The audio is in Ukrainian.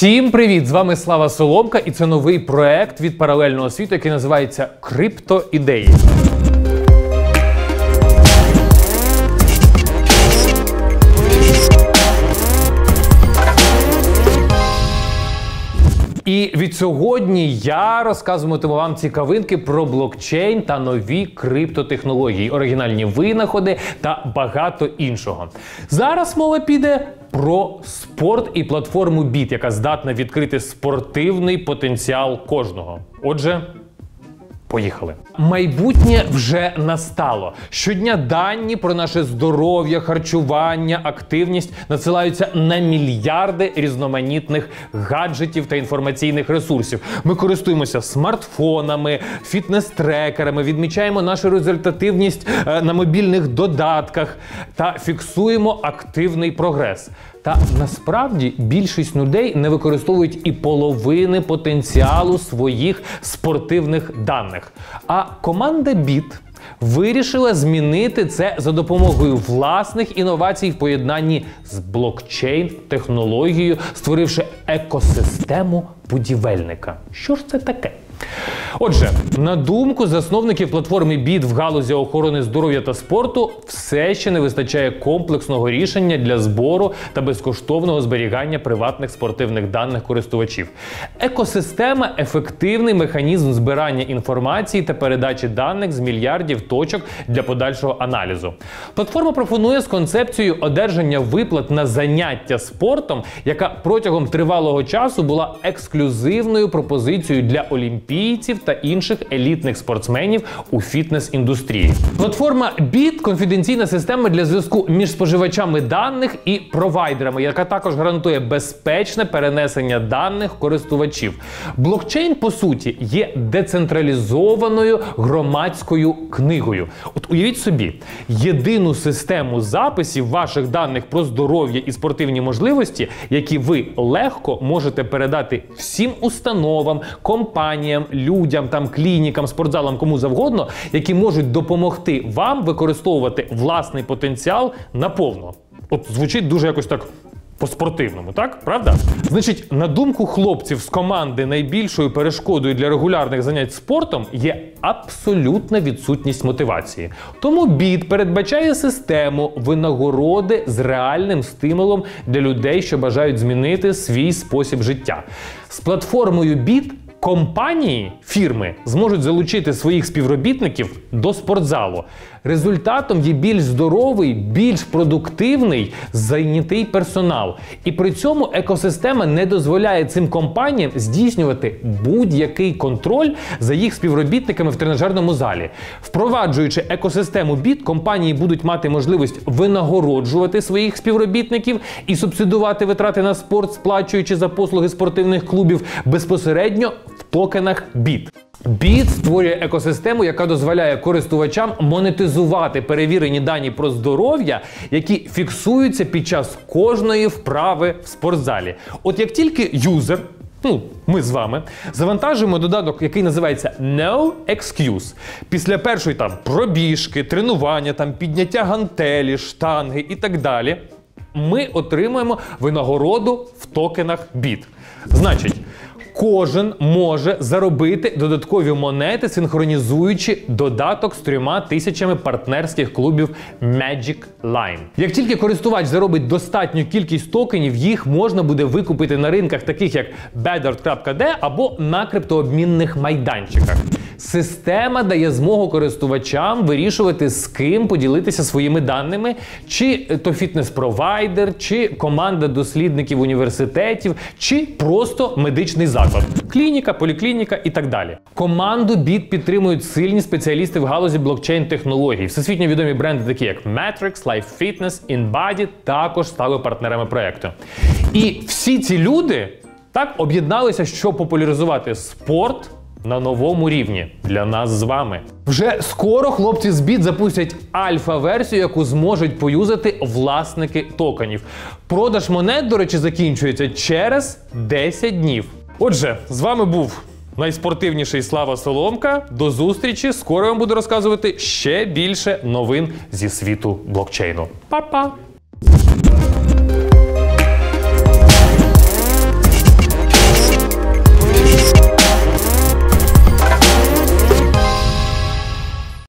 Всім привіт! З вами Слава Соломка, і це новий проект від паралельного світу, який називається Криптоідеї. І від сьогодні я розказуватиму вам цікавинки про блокчейн та нові криптотехнології, оригінальні винаходи та багато іншого. Зараз мова піде про спорт і платформу Біт, яка здатна відкрити спортивний потенціал кожного. Отже. Поїхали. Майбутнє вже настало. Щодня дані про наше здоров'я, харчування, активність надсилаються на мільярди різноманітних гаджетів та інформаційних ресурсів. Ми користуємося смартфонами, фітнес-трекерами, відмічаємо нашу результативність е, на мобільних додатках та фіксуємо активний прогрес. Та насправді більшість людей не використовують і половини потенціалу своїх спортивних даних. А команда Біт вирішила змінити це за допомогою власних інновацій в поєднанні з блокчейн-технологією, створивши екосистему будівельника. Що ж це таке? Отже, на думку засновників платформи BIT в галузі охорони здоров'я та спорту, все ще не вистачає комплексного рішення для збору та безкоштовного зберігання приватних спортивних даних користувачів. Екосистема ефективний механізм збирання інформації та передачі даних з мільярдів точок для подальшого аналізу. Платформа пропонує з концепцією одержання виплат на заняття спортом, яка протягом тривалого часу була ексклюзивною пропозицією для олімпійців та інших елітних спортсменів у фітнес-індустрії. Платформа BIT – конфіденційна система для зв'язку між споживачами даних і провайдерами, яка також гарантує безпечне перенесення даних користувачів. Блокчейн, по суті, є децентралізованою громадською книгою. От уявіть собі, єдину систему записів ваших даних про здоров'я і спортивні можливості, які ви легко можете передати всім установам, компаніям, людям, там клінікам, спортзалам, кому завгодно, які можуть допомогти вам використовувати власний потенціал наповно. От звучить дуже якось так. По-спортивному, так? Правда? Значить, на думку хлопців з команди, найбільшою перешкодою для регулярних занять спортом є абсолютна відсутність мотивації. Тому BIT передбачає систему винагороди з реальним стимулом для людей, що бажають змінити свій спосіб життя. З платформою BIT Компанії фірми зможуть залучити своїх співробітників до спортзалу. Результатом є більш здоровий, більш продуктивний, зайнятий персонал. І при цьому екосистема не дозволяє цим компаніям здійснювати будь-який контроль за їх співробітниками в тренажерному залі. Впроваджуючи екосистему біт, компанії будуть мати можливість винагороджувати своїх співробітників і субсидувати витрати на спорт, сплачуючи за послуги спортивних клубів безпосередньо в токенах біт. Біт створює екосистему, яка дозволяє користувачам монетизувати перевірені дані про здоров'я, які фіксуються під час кожної вправи в спортзалі. От як тільки юзер, ну ми з вами, завантажуємо додаток, який називається No Excuse, після першої там пробіжки, тренування, там підняття гантелі, штанги і так далі, ми отримуємо винагороду токенах біт. Значить. Кожен може заробити додаткові монети, синхронізуючи додаток з трьома тисячами партнерських клубів Magic Line. Як тільки користувач заробить достатню кількість токенів, їх можна буде викупити на ринках, таких як Better.d або на криптообмінних майданчиках. Система дає змогу користувачам вирішувати, з ким поділитися своїми даними, чи то фітнес-провайдер, чи команда дослідників університетів, чи просто медичний заклад, клініка, поліклініка і так далі. Команду BIT підтримують сильні спеціалісти в галузі блокчейн-технологій. Всесвітньо відомі бренди, такі як Matrix, Life Fitness, InBody, також стали партнерами проекту. І всі ці люди так об'єдналися, щоб популяризувати спорт на новому рівні для нас з вами. Вже скоро хлопці з біт запустять альфа-версію, яку зможуть поюзати власники токенів. Продаж монет, до речі, закінчується через 10 днів. Отже, з вами був найспортивніший Слава Соломка. До зустрічі! Скоро я вам буду розказувати ще більше новин зі світу блокчейну. Па-па!